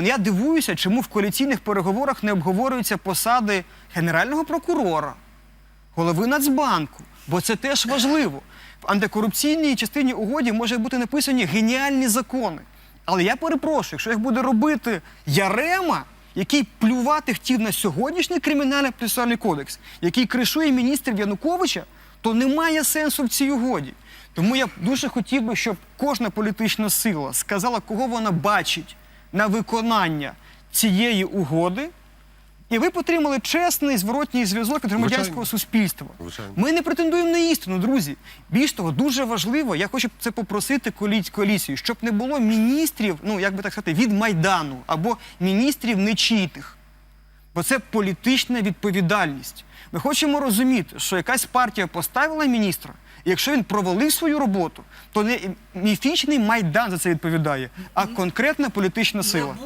Я дивуюся, чому в коаліційних переговорах не обговорюються посади генерального прокурора, голови Нацбанку, бо це теж важливо. В антикорупційній частині угоді може бути написані геніальні закони. Але я перепрошую, якщо їх буде робити Ярема, який плювати хотів на сьогоднішній кримінальний процесуальний кодекс, який кришує міністрів Януковича, то немає сенсу в цій угоді. Тому я дуже хотів би, щоб кожна політична сила сказала, кого вона бачить на виконання цієї угоди, і ви отримали чесний зворотній зв'язок від громадянського Звичайно. суспільства. Звичайно. Ми не претендуємо на істину, друзі. Більш того, дуже важливо, я хочу це попросити коалі- коаліцію, щоб не було міністрів, ну як би так сказати, від Майдану або міністрів нечитих. Бо це політична відповідальність. Ми хочемо розуміти, що якась партія поставила міністра, і якщо він провалив свою роботу, то не міфічний майдан за це відповідає, а конкретна політична сила.